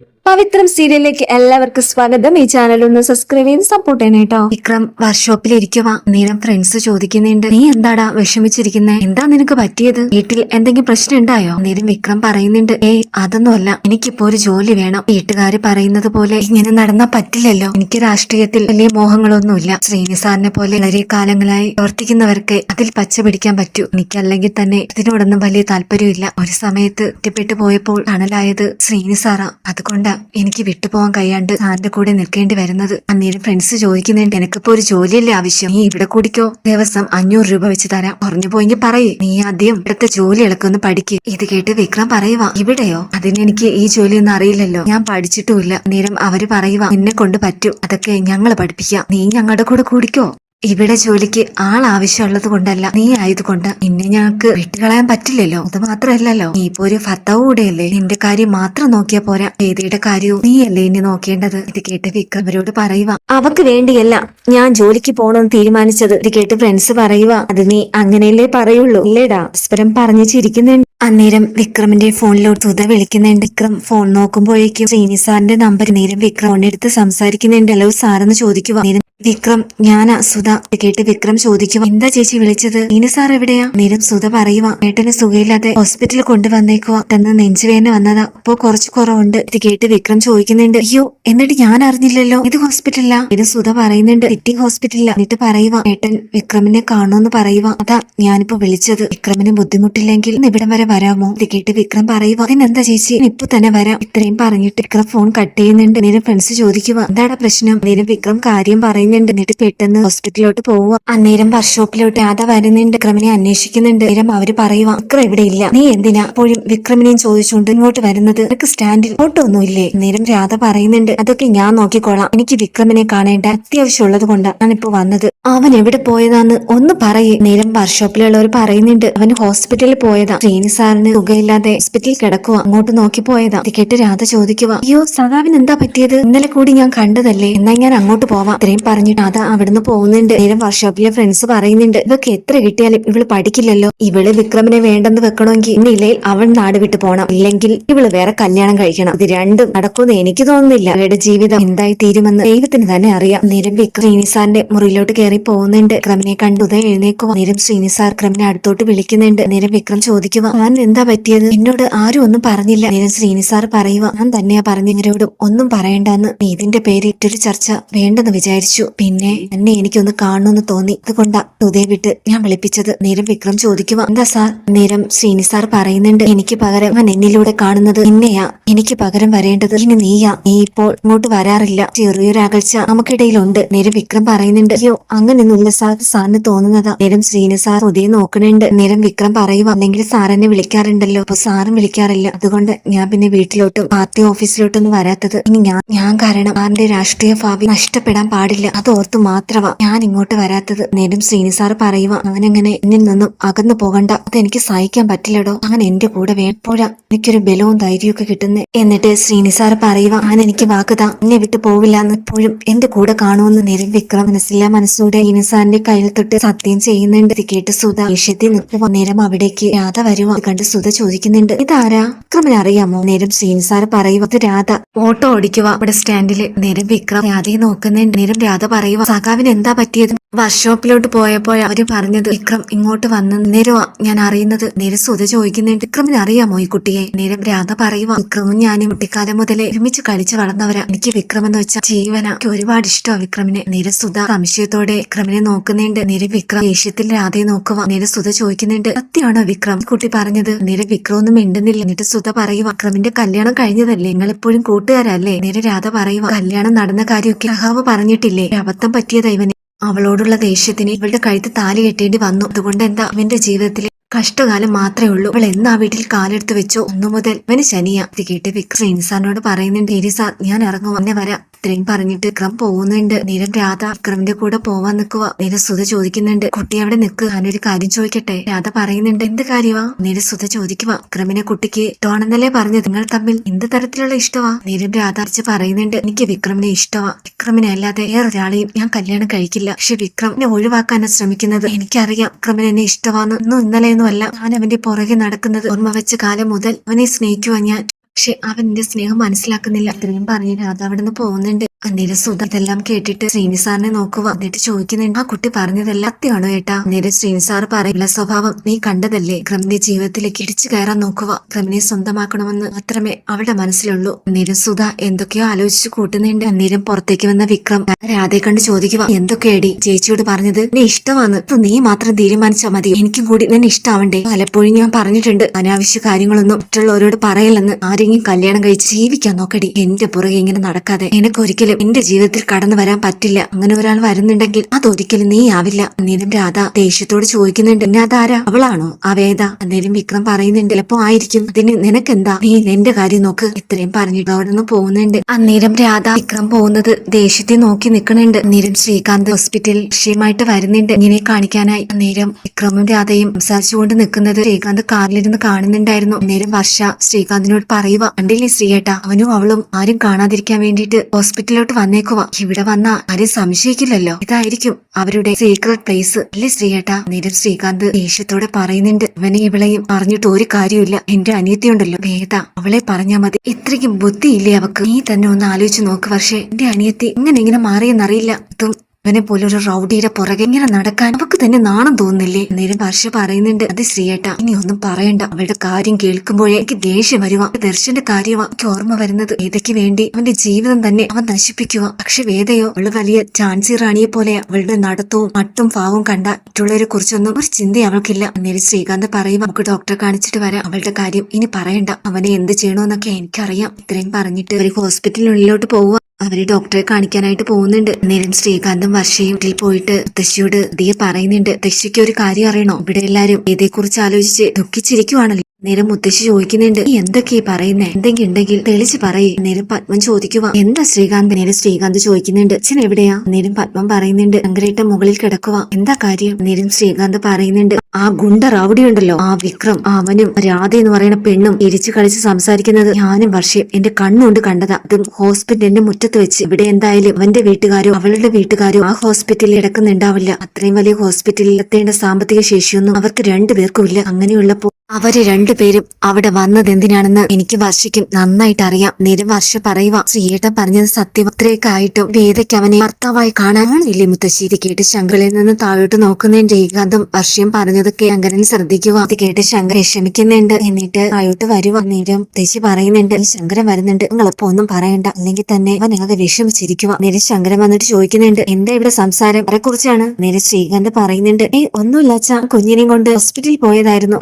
Yeah. പവിത്രം സീരിയലിലേക്ക് എല്ലാവർക്കും സ്വാഗതം. ഈ ചാനൽ ഒന്ന് സബ്സ്ക്രൈബ് ചെയ്ത് സപ്പോർട്ട് ചെയ്യണം കേട്ടോ വിക്രം വർക്ക്ഷോപ്പിൽ ഇരിക്കുവാ. നേരം ഫ്രണ്ട്സ് ചോദിക്കുന്നുണ്ട്. നീ എന്താടാ വിഷമിച്ചിരിക്കുന്നത് എന്താ നിനക്ക് പറ്റിയത്? വീട്ടിൽ എന്തെങ്കിലും പ്രശ്നം ഉണ്ടായോ നേരം വിക്രം പറയുന്നുണ്ട് ഏയ് അതൊന്നുമല്ല. എനിക്കിപ്പോ ഒരു ജോലി വേണം. വീട്ടുകാര് പറയുന്നത് പോലെ ഇങ്ങനെ നടന്നാ പറ്റില്ലല്ലോ. എനിക്ക് രാഷ്ട്രീയത്തിൽ വലിയ മോഹങ്ങളൊന്നുമില്ല. ശ്രീനിസാറിനെ പോലെ വളരെ കാലങ്ങളായി പ്രവർത്തിക്കുന്നവർക്ക് അതിൽ പച്ച പിടിക്കാൻ പറ്റൂ. എനിക്കല്ലെങ്കിൽ തന്നെ ഇതിനോടൊന്നും വലിയ താല്പര്യമില്ല. ഒരു സമയത്ത് ഒറ്റപ്പെട്ടു പോയപ്പോൾ തണലായത് ശ്രീനിസാറ അതുകൊണ്ടാ എനിക്ക് വിട്ടുപോകാൻ കഴിയാണ്ട് സാറിന്റെ കൂടെ നിൽക്കേണ്ടി വരുന്നത്. അന്നേരം ഫ്രണ്ട്സ് ചോദിക്കുന്നുണ്ട് എനിക്കിപ്പോ ഒരു ജോലിയല്ലേ ആവശ്യം? നീ ഇവിടെ കൂടിക്കോ. ദിവസം അഞ്ഞൂറ് രൂപ വെച്ച് തരാം. കുറഞ്ഞു പോയെങ്കിൽ പറയേ. നീ ആദ്യം ഇവിടുത്തെ ജോലി ഇളക്കൊന്ന് പഠിക്ക്. ഇത് കേട്ട് വിക്രം പറയുക ഇവിടെയോ? അതിനെനിക്ക് ഈ ജോലിയൊന്നും അറിയില്ലല്ലോ. ഞാൻ പഠിച്ചിട്ടുമില്ല. നേരം അവർ പറയുക നിന്നെ കൊണ്ട് പറ്റും. അതൊക്കെ ഞങ്ങൾ പഠിപ്പിക്കാം. നീ ഞങ്ങളുടെ കൂടെ കൂടിക്കോ. ഇവിടെ ജോലിക്ക് ആൾ ആവശ്യമുള്ളത് കൊണ്ടല്ല. നീ ആയതുകൊണ്ട് നിന്നെ ഞങ്ങൾക്ക് വിട്ടുകളയാൻ പറ്റില്ലല്ലോ. അത് മാത്രമല്ലല്ലോ. നീ ഇപ്പൊ ഒരു ഭർത്താവ് കൂടെയല്ലേ? നിന്റെ കാര്യം മാത്രം നോക്കിയാ പോരാ. വേദിയുടെ കാര്യവും നീയല്ലേ ഇനി നോക്കേണ്ടത്? ഇത് കേട്ട് വിക്രം അവരോട് പറയുക അവക്ക് വേണ്ടിയല്ല ഞാൻ ജോലിക്ക് പോണെന്ന് തീരുമാനിച്ചത്. ഇത് കേട്ട് ഫ്രണ്ട്സ് പറയുക അത് നീ അങ്ങനെയല്ലേ പറയുള്ളൂ. ഇല്ലേടാ പരസ്പരം പറഞ്ഞു ചിരിക്കുന്നുണ്ട്. അന്നേരം വിക്രമിന്റെ ഫോണിലോട്ട് സുധ വിളിക്കുന്നുണ്ട്. വിക്രം ഫോൺ നോക്കുമ്പോഴേക്കും ശ്രീനി സാറിന്റെ നമ്പർ നേരം വിക്രം ഫോണെടുത്ത് സംസാരിക്കുന്നുണ്ട്. ഹലോ സാറെന്ന് ചോദിക്കുക വിക്രം ഞാൻ സുധ. കേട്ട് വിക്രം ചോദിക്കുക എന്താ ചേച്ചി വിളിച്ചത്? ഇനി സാർ എവിടെയാ? നേരം സുധ പറയുക ഏട്ടന് സുഖയില്ലാതെ ഹോസ്പിറ്റലിൽ കൊണ്ടുവന്നേക്കുവാ. തന്ന നെഞ്ചുവേദന വന്നതാ. അപ്പോ കുറച്ച് കുറവുണ്ട്. ഇത് കേട്ട് വിക്രം ചോദിക്കുന്നുണ്ട് അയ്യോ എന്നിട്ട് ഞാൻ അറിഞ്ഞില്ലല്ലോ. ഇത് ഹോസ്പിറ്റലാ ഇത് സുധ പറയുന്നുണ്ട് സിറ്റിംഗ് ഹോസ്പിറ്റലിലാ. എന്നിട്ട് പറയുക ഏട്ടൻ വിക്രമിനെ കാണുമെന്ന് പറയുക അതാ ഞാനിപ്പോ വിളിച്ചത്. വിക്രമിന് ബുദ്ധിമുട്ടില്ലെങ്കിൽ ഇവിടം വരെ വരാമോ? ഇത് കേട്ട് വിക്രം പറയുക അതിനെന്താ ചേച്ചി? ഇപ്പൊ തന്നെ വരാം. ഇത്രയും പറഞ്ഞിട്ട് വിക്രം ഫോൺ കട്ട് ചെയ്യുന്നുണ്ട്. നേരെ ഫ്രണ്ട്സ് ചോദിക്കുക എന്താടാ പ്രശ്നം? നേരെ വിക്രം കാര്യം പറയുന്നുണ്ട്. എന്നിട്ട് പെട്ടെന്ന് ഹോസ്പിറ്റലിലോട്ട് പോവുക അന്നേരം വർക്ക്ഷോപ്പിലോട്ട് രാധ വരുന്നുണ്ട്. വിക്രമിനെ അന്വേഷിക്കുന്നുണ്ട്. നേരം അവർ പറയുക വിക്രം ഇവിടെ ഇല്ല. നീ എന്തിനാ? അപ്പോഴും വിക്രമിനെയും ചോദിച്ചുകൊണ്ട് ഇങ്ങോട്ട് വരുന്നത് നിനക്ക് സ്റ്റാൻഡിൽ ഫോട്ടോ ഒന്നുമില്ലേ? നേരം രാധ പറയുന്നുണ്ട് അതൊക്കെ ഞാൻ നോക്കിക്കോളാം. എനിക്ക് വിക്രമിനെ കാണേണ്ട അത്യാവശ്യമുള്ളത് കൊണ്ടാണ് ഞാനിപ്പോ വന്നത്. അവൻ എവിടെ പോയതാന്ന് ഒന്ന് പറയേ. നേരം വർക്ക്ഷോപ്പിലുള്ളവർ പറയുന്നുണ്ട് അവൻ ഹോസ്പിറ്റലിൽ പോയതാ. ശ്രീനി സാറിന് സുഖമില്ലാതെ ഹോസ്പിറ്റലിൽ കിടക്കുക അങ്ങോട്ട് നോക്കി പോയതാ ഇത് കേട്ട് രാധ ചോദിക്കുക അയ്യോ സഖാവിന് എന്താ പറ്റിയത്? ഇന്നലെ കൂടി ഞാൻ കണ്ടതല്ലേ? എന്നാ ഞാൻ അങ്ങോട്ട് പോവാം. ഇത്രയും പറഞ്ഞിട്ട് രാധ അവിടുന്ന് പോകുന്നുണ്ട്. നേരം വർക്ക്ഷോപ്പിലെ ഫ്രണ്ട്സ് പറയുന്നുണ്ട് ഇവക്ക് എത്ര കിട്ടിയാലും ഇവൾ പഠിക്കില്ലല്ലോ. ഇവൾ വിക്രമിനെ വേണ്ടെന്ന് വെക്കണമെങ്കിൽ ഇന്നില്ലെങ്കിൽ അവൻ നാട് വിട്ടു പോണം. ഇല്ലെങ്കിൽ ഇവൾ വേറെ കല്യാണം കഴിക്കണം. ഇത് രണ്ടും നടക്കുമെന്ന് എനിക്ക് തോന്നുന്നില്ല. അവരുടെ ജീവിതം എന്തായി തീരുമെന്ന് ദൈവത്തിന് തന്നെ അറിയാം. നേരം വിക്രം ശ്രീനിസാറിന്റെ മുറിയിലോട്ട് കയറി പോകുന്നുണ്ട്. വിക്രമിനെ കണ്ടു ഉദയ എഴുന്നേക്കുക നേരം ശ്രീനിസാർ വിക്രമിനെ അടുത്തോട്ട് വിളിക്കുന്നുണ്ട്. നേരം വിക്രം ചോദിക്കുക ഞാൻ എന്താ പറ്റിയത്? എന്നോട് ആരും ഒന്നും പറഞ്ഞില്ല. നേരം ശ്രീനിസാർ പറയുക ഞാൻ തന്നെയാ പറഞ്ഞവരോടും ഒന്നും പറയണ്ടെന്ന്. നീതിന്റെ പേര് ഇട്ടൊരു ചർച്ച വേണ്ടെന്ന് വിചാരിച്ചു. പിന്നെ എന്നെ എനിക്കൊന്ന് കാണണമെന്ന് തോന്നി. അതുകൊണ്ടാ തുതയെ വിട്ട് ഞാൻ വിളിപ്പിച്ചത്. നേരം വിക്രം ചോദിക്കുക എന്താ സാർ? നേരം ശ്രീനിസാർ പറയുന്നുണ്ട്. എനിക്ക് പകരം അവൻ എന്നിലൂടെ കാണുന്നത് നിന്നെയാ. എനിക്ക് പകരം വരേണ്ടത് ഇനി നീയാ. നീ ഇപ്പോൾ ഇങ്ങോട്ട് വരാറില്ല. ചെറിയൊരു അകൽച്ച നമുക്കിടയിലുണ്ട്. നേരം വിക്രം പറയുന്നുണ്ട്. അയ്യോ അങ്ങനെയൊന്നുമില്ല സാർ. സാറിന് തോന്നുന്നതാ. നേരം ശ്രീനി സാർ ഉദയം നോക്കണുണ്ട്. നേരം വിക്രം പറയുക അല്ലെങ്കിൽ സാർ എന്നെ വിളിക്കാറുണ്ടല്ലോ. അപ്പൊ സാറും വിളിക്കാറില്ല. അതുകൊണ്ട് ഞാൻ പിന്നെ വീട്ടിലോട്ടും പാർട്ടി ഓഫീസിലോട്ടൊന്നും വരാത്തത്. ഇനി ഞാൻ ഞാൻ കാരണം സാറിന്റെ രാഷ്ട്രീയ ഭാവി നഷ്ടപ്പെടാൻ പാടില്ല. അത് ഓർത്ത് മാത്രമാ ഞാൻ ഇങ്ങോട്ട് വരാത്തത്. നേരം ശ്രീനി സാർ പറയുക അവനങ്ങനെ എന്നിൽ നിന്നും അകന്നു പോകണ്ട. അത് എനിക്ക് സഹിക്കാൻ പറ്റില്ലടോ. അവൻ എന്റെ കൂടെ വേപ്പോഴാ എനിക്കൊരു ബലവും ധൈര്യമൊക്കെ കിട്ടുന്നത് എന്നിട്ട് ശ്രീനി സാർ പറയുക അവൻ എനിക്ക് വാക്കുതാ എന്നെ വിട്ടു പോവില്ല എന്ന് എപ്പോഴും എന്റെ കൂടെ കാണുമെന്ന് നേരം വിക്രം മനസ്സില്ല ശ്രീനി സാറിന്റെ കയ്യിൽ തൊട്ട് സത്യം ചെയ്യുന്നുണ്ട്. കേട്ട് സുധ വിഷയത്തിൽ നിൽക്കുക നേരം അവിടേക്ക് രാധ വരുവാ. കണ്ട് സുധ ചോദിക്കുന്നുണ്ട്. ഇതാരാ? വിക്രമിന് അറിയാമോ നേരം സീൻസാര പറയുക അത് രാധ. ഓട്ടോ ഓടിക്കുക ഇവിടെ സ്റ്റാൻഡിൽ. നേരം വിക്രം രാധയെ നോക്കുന്നുണ്ട്. നേരം രാധ പറയുക സഖാവിന് എന്താ പറ്റിയത്? വർക്ക്ഷോപ്പിലോട്ട് പോയപ്പോൾ അവർ പറഞ്ഞത് വിക്രം ഇങ്ങോട്ട് വന്ന. നേരോ ഞാൻ അറിയുന്നത് നേരെ സുധ ചോദിക്കുന്നുണ്ട്. വിക്രമിന് അറിയാമോ ഈ കുട്ടിയെ? നേരം രാധ പറയുക വിക്രമും ഞാനും കുട്ടിക്കാലം മുതലേ ഒരുമിച്ച് കളിച്ചു വളർന്നവരാ. എനിക്ക് വിക്രം എന്ന് വെച്ചാൽ ജീവന. എനിക്ക് ഒരുപാട് ഇഷ്ടമാണ് വിക്രമിനെ. നേരെ സുധ സംശയത്തോടെ വിക്രമിനെ നോക്കുന്നുണ്ട്. നേരെ വിക്രം ദേഷ്യത്തിൽ രാധയെ നോക്കുക നേരെ സുധ ചോദിക്കുന്നുണ്ട് സത്യമാണോ വിക്രം? കുട്ടി പറഞ്ഞത് നേരെ വിക്രം ഒന്നും മിണ്ടുന്നില്ല. എന്നിട്ട് സുധ പറയുക വിക്രമിന്റെ കല്യാണം കഴിഞ്ഞതല്ലേ? നിങ്ങൾ എപ്പോഴും കൂട്ടുകാരല്ലേ? നേരെ രാധ പറയുക കല്യാണം നടന്ന കാര്യമൊക്കെ അഹാവ് പറഞ്ഞിട്ടില്ലേ? അബദ്ധം പറ്റിയ ഇവന്. അവളോടുള്ള ദേഷ്യത്തിന് ഇവളുടെ കഴുത്ത് താലി കെട്ടേണ്ടി വന്നു. അതുകൊണ്ട് എന്താ അവന്റെ ജീവിതത്തിലെ കഷ്ടകാലം മാത്രമേ ഉള്ളൂ. അവൾ എന്നാ വീട്ടിൽ കാലെടുത്ത് വെച്ചോ? ഒന്നു മുതൽ അവന് ശനിയാ. ഇത് കേട്ട് വിക്രം ഇൻസാറിനോട് പറയുന്നുണ്ട് ഇരിസാ ഞാൻ ഇറങ്ങും. വന്നെ വരാം. ഇത്രയും പറഞ്ഞിട്ട് വിക്രം പോകുന്നുണ്ട്. നീരം രാധ വിക്രമിന്റെ കൂടെ പോവാൻ നിൽക്കുക നീര സുധ ചോദിക്കുന്നുണ്ട്. കുട്ടി അവിടെ നിൽക്കുക ഞാനൊരു കാര്യം ചോദിക്കട്ടെ? രാധ പറയുന്നുണ്ട്. എന്ത് കാര്യമാ നീര സുധ ചോദിക്കുക വിക്രമിനെ കുട്ടിക്ക് ഇഷ്ടമാണെന്നല്ലേ പറഞ്ഞത്. നിങ്ങൾ തമ്മിൽ എന്ത് തരത്തിലുള്ള ഇഷ്ടമാ നീരം രാധ അർച്ച് പറയുന്നുണ്ട്. എനിക്ക് വിക്രമിനെ ഇഷ്ടമാ വിക്രമിനെ അല്ലാതെ വേറൊരാളെയും ഞാൻ കല്യാണം കഴിക്കില്ല. പക്ഷെ വിക്രമിനെ ഒഴിവാക്കാനാണ് ശ്രമിക്കുന്നത്. എനിക്കറിയാം വിക്രമിന് എന്നെ ഇഷ്ടമാന്ന്. ഇന്നും ഇന്നലെയൊന്നും അല്ല. ഞാൻ അവന്റെ പുറകെ നടക്കുന്നത്. ഓർമ്മ വെച്ച കാലം മുതൽ അവനെ സ്നേഹിക്കുവാൻ ഞാൻ. പക്ഷെ അവൻ എന്റെ സ്നേഹം മനസ്സിലാക്കുന്നില്ല. ഇത്രയും പറഞ്ഞ് രാധ അവിടെ നിന്ന് പോകുന്നുണ്ട്. അന്നേരം സുധ ഇതെല്ലാം കേട്ടിട്ട് ശ്രീനിസാറിനെ നോക്കുക എന്നിട്ട് ചോദിക്കുന്നുണ്ട് ആ കുട്ടി പറഞ്ഞതെല്ലാം സത്യമാണോ ഏട്ടാ? അന്നേരം ശ്രീനി സാർ പറയില്ല സ്വഭാവം നീ കണ്ടതല്ലേ? ക്രമിന്റെ ജീവിതത്തിലേക്ക് ഇടിച്ചു കയറാൻ നോക്കുക ക്രമിനെ സ്വന്തമാക്കണമെന്ന് മാത്രമേ അവളുടെ മനസ്സിലുള്ളൂ. അന്നേരം സുധ എന്തൊക്കെയോ ആലോചിച്ച് കൂട്ടുന്നുണ്ട്. അന്നേരം പുറത്തേക്ക് വന്ന വിക്രം രാധയെ കണ്ട് ചോദിക്കുക എന്തൊക്കെയാടി ചേച്ചിയോട് പറഞ്ഞത്? നീ ഇഷ്ടമാണ് നീ മാത്രം തീരുമാനിച്ചാൽ മതി. എനിക്കും കൂടി നിന്നെ ഇഷ്ടാവണ്ടേ? പലപ്പോഴും ഞാൻ പറഞ്ഞിട്ടുണ്ട് അനാവശ്യ കാര്യങ്ങളൊന്നും മറ്റുള്ളവരോട് പറയില്ലെന്ന്. ആരെങ്കിലും കല്യാണം കഴിച്ച് ജീവിക്കാൻ നോക്കടി. എന്റെ പുറകെ ഇങ്ങനെ നടക്കാതെ എനിക്ക് ഒരിക്കലും എന്റെ ജീവിതത്തിൽ കടന്നു വരാൻ പറ്റില്ല. അങ്ങനെ ഒരാൾ വരുന്നുണ്ടെങ്കിൽ അതൊരിക്കലും നീ ആവില്ല. അന്നേരം രാധ ദേഷ്യത്തോട് ചോദിക്കുന്നുണ്ട്. പിന്നെ അതാരാ? അവളാണോ? ആ വേദ അന്നേരം വിക്രം പറയുന്നുണ്ട്. ചിലപ്പോ ആയിരിക്കും. അതിന് നിനക്കെന്താ? നീ നിന്റെ കാര്യം നോക്ക്. ഇത്രയും പറഞ്ഞിട്ട് അവിടെ നിന്ന് പോകുന്നുണ്ട്. അന്നേരം രാധ വിക്രം പോകുന്നത് ദേഷ്യത്തെ നോക്കി നിൽക്കുന്നുണ്ട്. അന്നേരം ശ്രീകാന്ത് ഹോസ്പിറ്റലിൽ വിഷയമായിട്ട് വരുന്നുണ്ട്. ഇങ്ങനെ കാണിക്കാനായി. അന്നേരം വിക്രമും രാധയും സംസാരിച്ചുകൊണ്ട് നിൽക്കുന്നത് ശ്രീകാന്ത് കാറിലിരുന്ന് കാണുന്നുണ്ടായിരുന്നു. അന്നേരം വർഷ ശ്രീകാന്തിനോട് പറയുക കണ്ടില്ലേ ശ്രീയേട്ട അവനും അവളും ആരും കാണാതിരിക്കാൻ വേണ്ടിയിട്ട് ഹോസ്പിറ്റലിലോട്ട് വന്നേക്കുവാ. ഇവിടെ വന്ന ആരും സംശയിക്കില്ലല്ലോ. ഇതായിരിക്കും അവരുടെ സീക്രട്ട് പ്ലേസ് അല്ലേ ശ്രീയേട്ട നേരം ശ്രീകാന്ത് ദേഷ്യത്തോടെ പറയുന്നുണ്ട്. ഇവനെ ഇവളെയും പറഞ്ഞിട്ട് ഒരു കാര്യമില്ല എന്റെ അനിയത്തിയുണ്ടല്ലോ. വേദ അവളെ പറഞ്ഞാ മതി. ഇത്രയ്ക്കും ബുദ്ധിയില്ലേ അവക്ക്? നീ തന്നെ ഒന്ന് ആലോചിച്ച് നോക്ക് പക്ഷേ എന്റെ അനിയത്തി ഇങ്ങനെ ഇങ്ങനെ മാറിയെന്നറിയില്ല. ഇതും ഇവനെ പോലെ ഒരു റൗഡിയുടെ പുറകെ ഇങ്ങനെ നടക്കാൻ അവക്ക് തന്നെ നാണം തോന്നുന്നില്ലേ? നേരം വർഷ പറയുന്നുണ്ട് അത് ശ്രീയേട്ട ഇനി ഒന്നും പറയണ്ട. അവളുടെ കാര്യം കേൾക്കുമ്പോഴേ എനിക്ക് ദേഷ്യം വരുവാ. ദർശന്റെ കാര്യമാ എനിക്ക് ഓർമ്മ വരുന്നത് വേദയ്ക്ക് വേണ്ടി അവന്റെ ജീവിതം തന്നെ അവൻ നശിപ്പിക്കുക പക്ഷെ വേദയോ അവൾ വലിയ ചാൻസി റാണിയെ പോലെ അവളുടെ നടത്തവും മട്ടും ഭാവവും കണ്ട മറ്റുള്ളവരെ കുറിച്ചൊന്നും ഒരു ചിന്ത അവൾക്കില്ല. അന്നേരം ശ്രീകാന്ത് പറയുക നമുക്ക് ഡോക്ടറെ കാണിച്ചിട്ട് വരാം. അവളുടെ കാര്യം ഇനി പറയണ്ട. അവനെ എന്ത് ചെയ്യണോന്നൊക്കെ എനിക്കറിയാം. ഇത്രയും പറഞ്ഞിട്ട് ഒരു ഹോസ്പിറ്റലിനുള്ളിലോട്ട് പോവുക അവർ ഡോക്ടറെ കാണിക്കാനായിട്ട് പോകുന്നുണ്ട്. നേരം ശ്രീകാന്തും വർഷയും വീട്ടിൽ പോയിട്ട് മുത്തശ്ശിയോട് ദിയ പറയുന്നുണ്ട്. മുത്തശ്ശിക്ക് ഒരു കാര്യം അറിയണോ? ഇവിടെ എല്ലാരും ഇതേക്കുറിച്ച് ആലോചിച്ച് ദുഃഖിച്ചിരിക്കുവാണല്ലോ. നേരം മുത്തശ്ശി ചോദിക്കുന്നുണ്ട് "നീ എന്തൊക്കെയാ പറയുന്നേ? എന്തെങ്കിലും ഉണ്ടെങ്കിൽ തെളിച്ച് പറയേ. നേരം പത്മം ചോദിക്കുക എന്താ ശ്രീകാന്ത്? നേരം ശ്രീകാന്ത് ചോദിക്കുന്നുണ്ട് അച്ഛൻ എവിടെയാ? നേരം പത്മം പറയുന്നുണ്ട് ശങ്കരേട്ട മുകളിൽ കിടക്കുക എന്താ കാര്യം? നേരം ശ്രീകാന്ത് പറയുന്നുണ്ട് ആ ഗുണ്ട റൗഡി ഉണ്ടല്ലോ ആ വിക്രം അവനും രാധ എന്ന് പറയുന്ന പെണ്ണും ഇരിച്ചു കളിച്ച് സംസാരിക്കുന്നത് ഞാനും വർഷയും എന്റെ കണ്ണുകൊണ്ട് കണ്ടതാ. അതും ഹോസ്പിറ്റലിന്റെ മുറ്റത്ത് വെച്ച്. ഇവിടെ എന്തായാലും അവന്റെ വീട്ടുകാരോ അവളുടെ വീട്ടുകാരോ ആ ഹോസ്പിറ്റലിൽ കിടക്കുന്നുണ്ടാവില്ല. അത്രയും വലിയ ഹോസ്പിറ്റലിൽ എത്തേണ്ട സാമ്പത്തിക ശേഷിയൊന്നും അവർക്ക് രണ്ടുപേർക്കും ഇല്ല. അങ്ങനെയുള്ളപ്പോ അവർ രണ്ടുപേരും അവിടെ വന്നത് എന്തിനാണെന്ന് എനിക്ക് വർഷയ്ക്കും നന്നായിട്ട് അറിയാം. നേരം വർഷ പറയുക ശ്രീയേട്ടൻ പറഞ്ഞത് സത്യം. അത്രയൊക്കെ ആയിട്ടും വേദയ്ക്ക് അവനെ ഭർത്താവായി കാണാനില്ലേ മുത്തശ്ശി കേട്ട് ശങ്കറിൽ നിന്ന് താഴോട്ട് നോക്കുന്നതിന് ഏകാന്തം വർഷം പറഞ്ഞതൊക്കെ ശങ്കരൻ ശ്രദ്ധിക്കുക അത് കേട്ട് ശങ്കർ വിഷമിക്കുന്നുണ്ട്. എന്നിട്ട് താഴോട്ട് വരുവാ. നേരം മുത്തശ്ശി പറയുന്നുണ്ട് "ഈ ശങ്കരൻ വരുന്നുണ്ട്. നിങ്ങളിപ്പോ ഒന്നും പറയണ്ട. അല്ലെങ്കിൽ തന്നെ അവൻ ആകെ വിഷമിച്ചിരിക്കുക നേരെ ശങ്കരൻ വന്നിട്ട് ചോദിക്കുന്നുണ്ട് എന്താ ഇവിടെ സംസാരം? അവരെ കുറിച്ചാണ്? നേരെ ശ്രീകാന്ത് പറയുന്നുണ്ട് ഏയ് ഒന്നുമില്ല കുഞ്ഞിനെയും കൊണ്ട് ഹോസ്പിറ്റലിൽ പോയതായിരുന്നു.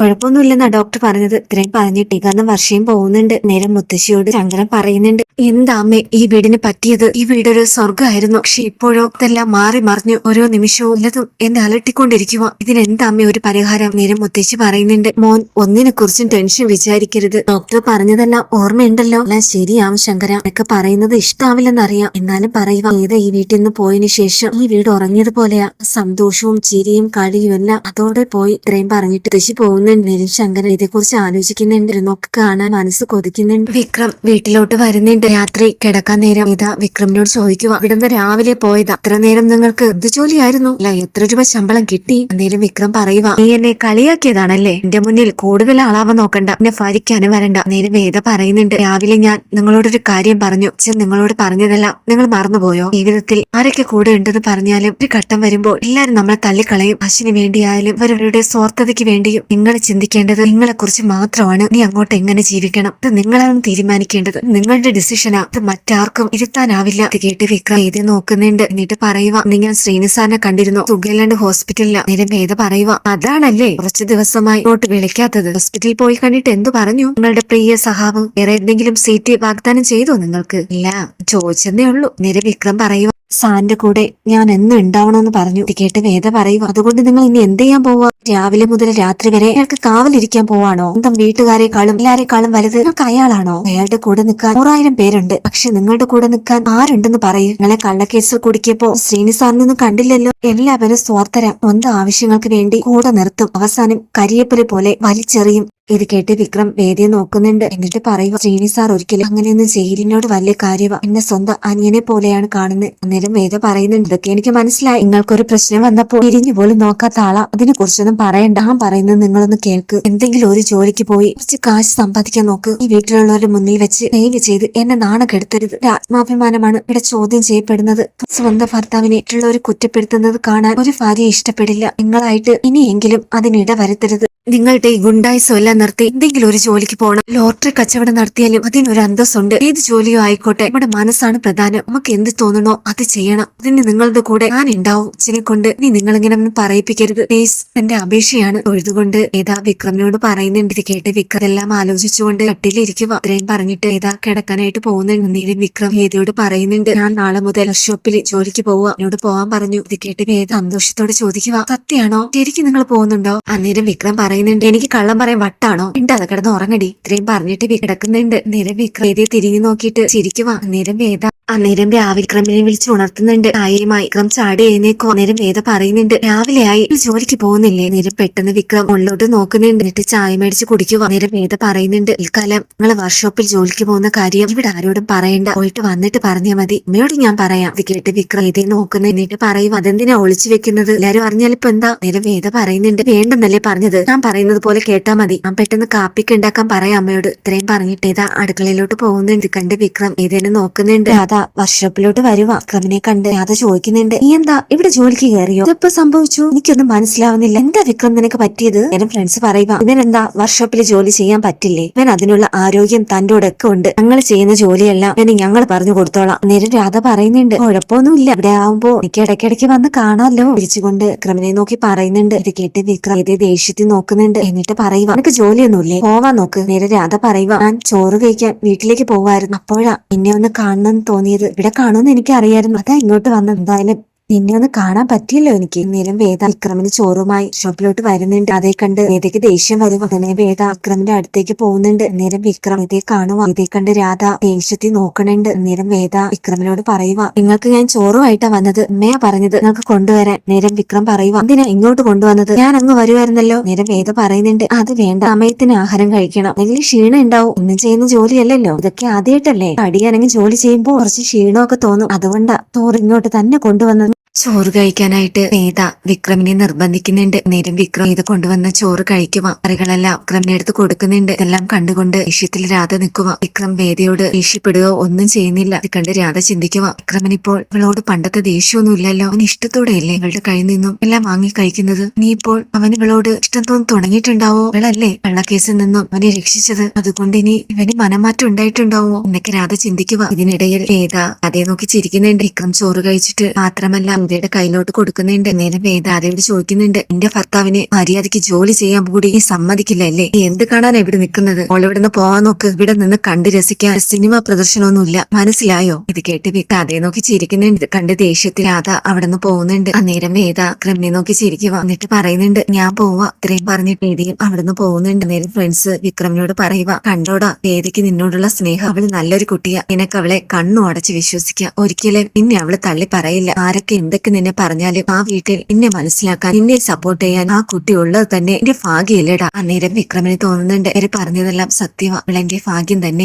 കുഴപ്പമൊന്നുമില്ലെന്നാ ഡോക്ടർ പറഞ്ഞത്. ഇത്രയും പറഞ്ഞിട്ട് കാരണം വർഷയും പോകുന്നുണ്ട്. നേരെ മുത്തശ്ശിയോട് ശങ്കരൻ പറയുന്നുണ്ട്. എന്താ അമ്മേ ഈ വീടിന് പറ്റിയത്? ഈ വീടൊരു സ്വർഗമായിരുന്നു പക്ഷെ ഇപ്പോഴോ ഇതെല്ലാം മാറി മറിഞ്ഞു ഓരോ നിമിഷവും ഇല്ലതും എന്നെ അലട്ടിക്കൊണ്ടിരിക്കുക ഇതിനെന്താ അമ്മ ഒരു പരിഹാരം? നേരം മുത്തശ്ശി പറയുന്നുണ്ട്. മോൻ ഒന്നിനെ കുറിച്ചും ടെൻഷൻ വിചാരിക്കരുത്. ഡോക്ടർ പറഞ്ഞതെല്ലാം ഓർമ്മയുണ്ടല്ലോ. എല്ലാം ശരിയാവും ശങ്കര. എനിക്ക് പറയുന്നത് ഇഷ്ടാവില്ലെന്നറിയാം. എന്നാലും പറയുക ഏത് ഈ വീട്ടിൽ നിന്ന് പോയതിനു ശേഷം ഈ വീട് ഉറങ്ങിയതുപോലെയാ. സന്തോഷവും ചിരിയും കളിയും എല്ലാം അതോടെ പോയി. ഇത്രയും പറഞ്ഞിട്ട് ദശി പോകുന്നുണ്ട്. ശങ്കരൻ ഇതേക്കുറിച്ച് ആലോചിക്കുന്നുണ്ട് ഒക്കെ കാണാൻ മനസ്സ് കൊതിക്കുന്നുണ്ട്. വിക്രം വീട്ടിലോട്ട് വരുന്നുണ്ട്. രാത്രി കിടക്കാൻ നേരം ഇതാ വിക്രമിനോട് ചോദിക്കുക ഇവിടുന്ന് രാവിലെ പോയതാ? അത്ര നേരം നിങ്ങൾക്ക് എന്ത് ജോലിയായിരുന്നു? അല്ല എത്ര രൂപ ശമ്പളം കിട്ടി? അന്നേരം വിക്രം പറയുക നീ എന്നെ കളിയാക്കിയതാണല്ലേ? എന്റെ മുന്നിൽ കൂടുതൽ ആളാവാൻ നോക്കണ്ട. എന്നെ ഭരിക്കാനും വരണ്ട. നേരം വേദ പറയുന്നുണ്ട് രാവിലെ ഞാൻ നിങ്ങളോടൊരു കാര്യം പറഞ്ഞു. അച്ഛൻ നിങ്ങളോട് പറഞ്ഞതെല്ലാം. നിങ്ങൾ മറന്നുപോയോ? ജീവിതത്തിൽ ആരൊക്കെ കൂടെ ഉണ്ടെന്ന് പറഞ്ഞാലും ഒരു ഘട്ടം വരുമ്പോൾ എല്ലാരും നമ്മളെ തള്ളിക്കളയും. അശ്വിന് വേണ്ടിയായാലും അവരവരുടെ സ്വാർത്ഥതയ്ക്ക് വേണ്ടിയും നിങ്ങൾ ചിന്തിക്കേണ്ടത് നിങ്ങളെ കുറിച്ച് മാത്രമാണ് നീ അങ്ങോട്ട് എങ്ങനെ ജീവിക്കണം? ഇത് നിങ്ങളാണ് തീരുമാനിക്കേണ്ടത്. നിങ്ങളുടെ ഡിസിഷനാ ഇത് മറ്റാർക്കും ഇരുത്താനാവില്ല. ഇത് കേട്ട് വിക്രം ഇത് നോക്കുന്നുണ്ട്. എന്നിട്ട് പറയുക നീ ഞാൻ ശ്രീനിസാറിനെ കണ്ടിരുന്നു? സുഖമില്ലാണ്ട് ഹോസ്പിറ്റലില. നേരം വേദ പറയുക അതാണല്ലേ? കുറച്ച് ദിവസമായി ഇങ്ങോട്ട് വിളിക്കാത്തത്. ഹോസ്പിറ്റലിൽ പോയി കണ്ടിട്ട് എന്തു പറഞ്ഞു? നിങ്ങളുടെ പ്രിയ സഹാവ് വേറെ എന്തെങ്കിലും സീറ്റ് വാഗ്ദാനം ചെയ്തോ നിങ്ങൾക്ക്? ഇല്ല ചോദിച്ചെന്നേ ഉള്ളൂ. നേരെ വിക്രം പറയുക സാറിന്റെ കൂടെ ഞാൻ എന്ന് ഉണ്ടാവണമെന്ന് പറഞ്ഞു. കേട്ട് വേദ പറയുക അതുകൊണ്ട് നിങ്ങൾ ഇനി എന്ത് ചെയ്യാൻ പോവാ? രാവിലെ മുതൽ രാത്രി വരെ അയാൾക്ക് കാവലിരിക്കാൻ പോവാണോ? സ്വന്തം വീട്ടുകാരെക്കാളും എല്ലാരെക്കാളും വലുത് നിങ്ങൾക്ക് അയാളാണോ? അയാളുടെ കൂടെ നിൽക്കാൻ നൂറായിരം പേരുണ്ട്. പക്ഷെ നിങ്ങളുടെ കൂടെ നിൽക്കാൻ ആരുണ്ടെന്ന് പറയൂ. നിങ്ങളെ കള്ളക്കേസ് കുടുക്കിയപ്പോ ശ്രീനി സാറിനൊന്നും കണ്ടില്ലല്ലോ. എല്ലാവരും സ്വാർത്ഥര. സ്വന്തം ആവശ്യങ്ങൾക്ക് വേണ്ടി കൂടെ നിർത്തും. അവസാനം കരിയപ്പൽ പോലെ വലിച്ചെറിയും. ഇത് കേട്ട് വിക്രം വേദിയെ നോക്കുന്നുണ്ട്. എന്നിട്ട് പറയുക ശ്രീനി സാർ ഒരിക്കലും അങ്ങനെയൊന്നും ചെയ്യലിനോട് വലിയ കാര്യമാ എന്നെ സ്വന്തം അനിയനെ പോലെയാണ് കാണുന്നത്. അന്നേരം വേദ പറയുന്നുണ്ട് ഇതൊക്കെ എനിക്ക് മനസ്സിലായി. നിങ്ങൾക്കൊരു പ്രശ്നം വന്നപ്പോൾ തിരിഞ്ഞു പോലും നോക്കാത്ത ആളാ. അതിനെ കുറിച്ചൊന്നും പറയണ്ട. ആ പറയുന്നത് നിങ്ങളൊന്ന് കേൾക്ക്. എന്തെങ്കിലും ഒരു ജോലിക്ക് പോയി കുറച്ച് കാശ് സമ്പാദിക്കാൻ നോക്ക്. ഈ വീട്ടിലുള്ളവരുടെ മുന്നിൽ വെച്ച് ദയവ് ചെയ്ത് എന്നെ നാണം കെടുത്തരുത് ആത്മാഭിമാനമാണ്. ഇവിടെ ചോദ്യം ചെയ്യപ്പെടുന്നത്. സ്വന്തം ഭർത്താവിനെ മറ്റുള്ളവർ കുറ്റപ്പെടുത്തുന്നത് കാണാൻ ഒരു ഭാര്യ ഇഷ്ടപ്പെടില്ല. നിങ്ങളായിട്ട് ഇനിയെങ്കിലും അതിനിട വരുത്തരുത്. നിങ്ങളുടെ ഈ ഗുണ്ടായിസം എല്ലാം നിർത്തി എന്തെങ്കിലും ഒരു ജോലിക്ക് പോകണം ലോട്ടറി കച്ചവടം നടത്തിയാലും അതിനൊരു അന്തസ്സുണ്ട്. ഏത് ജോലിയോ ആയിക്കോട്ടെ. നമ്മുടെ മനസ്സാണ് പ്രധാനം. നമുക്ക് എന്ത് തോന്നണോ അത് ചെയ്യണം. അതിന് നിങ്ങളുടെ കൂടെ ഞാൻ ഉണ്ടാവും. ചിനെ കൊണ്ട് നീ നിങ്ങളിങ്ങനെ ഒന്നും പറയിപ്പിക്കരുത്. പ്ലീസ് എന്റെ അപേക്ഷയാണ് തൊഴുതുകൊണ്ട് ഏതാ വിക്രമിനോട് പറയുന്നുണ്ട് ഇത് കേട്ട് വിക്രം എല്ലാം ആലോചിച്ചുകൊണ്ട് കട്ടിലിരിക്കുക അത്രയും പറഞ്ഞിട്ട് ഏതാ കിടക്കാനായിട്ട് പോകുന്നുണ്ട് വിക്രം വേദയോട് പറയുന്നുണ്ട്. ഞാൻ നാളെ മുതൽ ഷോപ്പിൽ ജോലിക്ക് പോവുക എന്നോട് പോവാൻ പറഞ്ഞു. ഇത് കേട്ട് വേദ സന്തോഷത്തോടെ ചോദിക്കുക സത്യാണോ ശരിക്കും നിങ്ങൾ പോകുന്നുണ്ടോ? അന്നേരം വിക്രം പറയുന്നുണ്ട്. എനിക്ക് കള്ളം പറയാൻ വട്ടാണോ? ഉണ്ടാതെ കിടന്ന് ഉറങ്ങടി. ഇത്രയും പറഞ്ഞിട്ട് കിടക്കുന്നുണ്ട്. നിരം വിക്രം വേദയെ തിരിഞ്ഞു നോക്കിയിട്ട് ചിരിക്കുവാ. നിരം വേദ അന്നേരം രാവിലെ ക്രമിനെ വിളിച്ച് ഉണർത്തുന്നുണ്ട്. ആയമായി വിക്രം ചാടി എഴുന്നേക്കോ അന്നേരം വേദ പറയുന്നുണ്ട് രാവിലെ ആയി "നീ ജോലിക്ക് പോകുന്നില്ലേ? നേരം പെട്ടെന്ന് വിക്രം ഉള്ളോട്ട് നോക്കുന്നുണ്ട്. എന്നിട്ട് ചായ മേടിച്ച് കുടിക്കുക. അന്നേരം വേദ പറയുന്നുണ്ട് ഇക്കാലം നിങ്ങൾ വർക്ക്ഷോപ്പിൽ ജോലിക്ക് പോകുന്ന കാര്യം ഇവിടെ ആരോടും പറയണ്ട. പോയിട്ട് വന്നിട്ട് പറഞ്ഞാൽ മതി. അമ്മയോട് ഞാൻ പറയാം. ഇത് കേട്ട് വിക്രം ഇതേ നോക്കുന്നു. എന്നിട്ട് പറയും അതെന്തിനാ ഒളിച്ചു വെക്കുന്നത്? എല്ലാരും അറിഞ്ഞാൽ അറിഞ്ഞാലിപ്പോ എന്താ? നേരം വേദ പറയുന്നുണ്ട് വേണ്ടെന്നല്ലേ പറഞ്ഞത്. ഞാൻ പറയുന്നത് പോലെ കേട്ടാ മതി. ഞാൻ പെട്ടെന്ന് കാപ്പിക്ക് ഉണ്ടാക്കാൻ പറയാം അമ്മയോട്. ഇത്രയും പറഞ്ഞിട്ട് ഏതാ അടുക്കളയിലോട്ട് പോകുന്നുണ്ട്. കണ്ട് വിക്രം ഏതേനും നോക്കുന്നുണ്ട്. രാധ വർക്ക്ഷോപ്പിലോട്ട് വരുവ? വിക്രമിനെ കണ്ട് അത് ചോദിക്കുന്നുണ്ട്. നീ എന്താ ഇവിടെ ജോലിക്ക് കയറിയോ? ഇതെപ്പോ സംഭവിച്ചു? എനിക്കൊന്നും മനസ്സിലാവുന്നില്ല. എന്താ വിക്രം നിനക്ക് പറ്റിയത്? എന്റെ ഫ്രണ്ട്സ് പറയുക ഇവനെന്താ വർക്ക്ഷോപ്പിൽ ജോലി ചെയ്യാൻ പറ്റില്ലേ? ഇവൻ അതിനുള്ള ആരോഗ്യം തന്റെ ഒക്കെ ഉണ്ട്. ഞങ്ങൾ ചെയ്യുന്ന ജോലിയെല്ലാം ഇവന് ഞങ്ങൾ പറഞ്ഞു കൊടുത്തോളാം. നേരം രാധ പറയുന്നുണ്ട്. കുഴപ്പമൊന്നുമില്ല. ഇവിടെ ആവുമ്പോ എനിക്ക് ഇടയ്ക്കിടയ്ക്ക് വന്ന് കാണാമല്ലോ വിളിച്ചുകൊണ്ട് വിക്രമിനെ നോക്കി പറയുന്നുണ്ട്. ഇത് കേട്ട് വിക്രം ഇതേ ദേഷ്യത്തിൽ നോക്കുന്നുണ്ട്. എന്നിട്ട് പറയുക നിനക്ക് ജോലിയൊന്നുമില്ലേ? പോവാൻ നോക്ക്. നേരെ രാധ പറയുക ഞാൻ ചോറ് കഴിക്കാൻ വീട്ടിലേക്ക് പോവായിരുന്നു. അപ്പോഴാ എന്നെ ഒന്ന് കാണണമെന്ന് തോന്നിയത്. ഇവിടെ കാണുമെന്ന് എനിക്ക് അറിയായിരുന്നു അതാ ഇങ്ങോട്ട് വന്നത്. എന്തായാലും നിന്നെ ഒന്ന് കാണാൻ പറ്റിയല്ലോ എനിക്ക്. നേരം വേദ വിക്രമിന് ചോറുമായി ഷോപ്പിലോട്ട് വരുന്നുണ്ട്. അതേ കണ്ട് വേദയ്ക്ക് ദേഷ്യം വരും. അങ്ങനെ വേദ വിക്രമിന്റെ അടുത്തേക്ക് പോകുന്നുണ്ട്. നേരം വിക്രം ഇതേ കാണുക ഇതേ കണ്ട് രാധ ദേഷ്യത്തിൽ നോക്കണുണ്ട്. നേരം വേദ വിക്രമിനോട് പറയുക നിങ്ങൾക്ക് ഞാൻ ചോറുമായിട്ടാ വന്നത്. അമ്മയാ പറഞ്ഞത്. നിങ്ങൾക്ക് കൊണ്ടുവരാൻ. നേരം വിക്രം പറയുക എന്തിനാ ഇങ്ങോട്ട് കൊണ്ടുവന്നത്? ഞാൻ അങ്ങ് വരുമായിരുന്നല്ലോ നേരം വേദ പറയുന്നുണ്ട് അത് വേണ്ട. സമയത്തിന് ആഹാരം കഴിക്കണം. അല്ലെങ്കിൽ ക്ഷീണം ഉണ്ടാവും. ഒന്നും ചെയ്യുന്ന ജോലിയല്ലല്ലോ. ഇതൊക്കെ ആദ്യമായിട്ടല്ലേ അടിയാണെങ്കിൽ ജോലി ചെയ്യുമ്പോൾ കുറച്ച് ക്ഷീണമൊക്കെ തോന്നും. അതുകൊണ്ടാ ചോറ് ഇങ്ങോട്ട് തന്നെ കൊണ്ടുവന്നത്. ചോറ് കഴിക്കാനായിട്ട് നീത വിക്രമിനെ നിർബന്ധിക്കുന്നുണ്ട്. നേരം വിക്രം ഇത് കൊണ്ടുവന്ന ചോറ് കഴിക്കുക കറികളെല്ലാം വിക്രമിനെ എടുത്ത് കൊടുക്കുന്നുണ്ട്. ഇതെല്ലാം കണ്ടുകൊണ്ട് ദേഷ്യത്തിൽ രാധ നിൽക്കുക വിക്രം വേദയോട് ദേഷ്യപ്പെടുകയോ ഒന്നും ചെയ്യുന്നില്ല. ഇത് കണ്ട് രാധ ചിന്തിക്കുക വിക്രമനിപ്പോൾ ഇവളോട് പണ്ടത്തെ ദേഷ്യമൊന്നും ഇല്ലല്ലോ അവൻ ഇഷ്ടത്തോടെയല്ലേ ഇവളുടെ കയ്യിൽ നിന്നും എല്ലാം വാങ്ങി കഴിക്കുന്നത്? നീ ഇപ്പോൾ അവൻ ഇവളോട് ഇഷ്ടം തോന്നി തുടങ്ങിയിട്ടുണ്ടാവോ? ഇവളല്ലേ കള്ളക്കേസിൽ നിന്നും അവനെ രക്ഷിച്ചത്? അതുകൊണ്ട് ഇനി ഇവന് മനമാറ്റം ഉണ്ടായിട്ടുണ്ടാവോ എന്നൊക്കെ രാധ ചിന്തിക്കുക ഇതിനിടയിൽ വേദ അതേ നോക്കി ചിരിക്കുന്നുണ്ട്. വിക്രം ചോറ് കഴിച്ചിട്ട് മാത്രമല്ല വേദയുടെ കയ്യിലോട്ട് കൊടുക്കുന്നുണ്ട് നേരെ വേദ ചോദിക്കുന്നുണ്ട്. എന്റെ ഭർത്താവിന് മര്യാദയ്ക്ക് ജോലി ചെയ്യാൻ കൂടി സമ്മതിക്കില്ല അല്ലേ? എന്ത് കാണാൻ ഇവിടെ നിൽക്കുന്നത്? ഓൾ ഇവിടെ നിന്ന് പോവാൻ നോക്ക്. ഇവിടെ നിന്ന് കണ്ട് രസിക്കാൻ സിനിമ പ്രദർശനമൊന്നുമില്ല. മനസ്സിലായോ? ഇത് കേട്ട് വിക്ക അതേ നോക്കി ചിരിക്കുന്നുണ്ട്. കണ്ട് ദേഷ്യത്തിൽ രാധ അവിടെ നിന്ന് പോകുന്നുണ്ട്. അന്നേരം വേദ ക്രമ്യെ നോക്കി ചിരിക്കുക എന്നിട്ട് പറയുന്നുണ്ട് ഞാൻ പോവാ. ഇത്രയും പറഞ്ഞിട്ട് വേദിയും അവിടെ നിന്ന് പോകുന്നുണ്ട്. നേരം ഫ്രണ്ട്സ് വിക്രമിനോട് പറയുക കണ്ടോടാ വേദിക്ക് നിന്നോടുള്ള സ്നേഹം അവൾ നല്ലൊരു കുട്ടിയാ. നിനക്ക് അവളെ കണ്ണു അടച്ച് വിശ്വസിക്കുക ഒരിക്കലും പിന്നെ അവൾ തള്ളി പറയില്ല. ആരൊക്കെ എന്തൊക്കെ നിന്നെ പറഞ്ഞാൽ ആ വീട്ടിൽ എന്നെ മനസ്സിലാക്കാൻ നിന്നെ സപ്പോർട്ട് ചെയ്യാൻ ആ കുട്ടി ഉള്ളത് തന്നെ. എന്റെ ഭാഗ്യല്ലേടാ അന്നേരം വിക്രമിന് തോന്നുന്നുണ്ട്. അവർ പറഞ്ഞതെല്ലാം സത്യമാ. അവളെന്റെ ഭാഗ്യം തന്നെ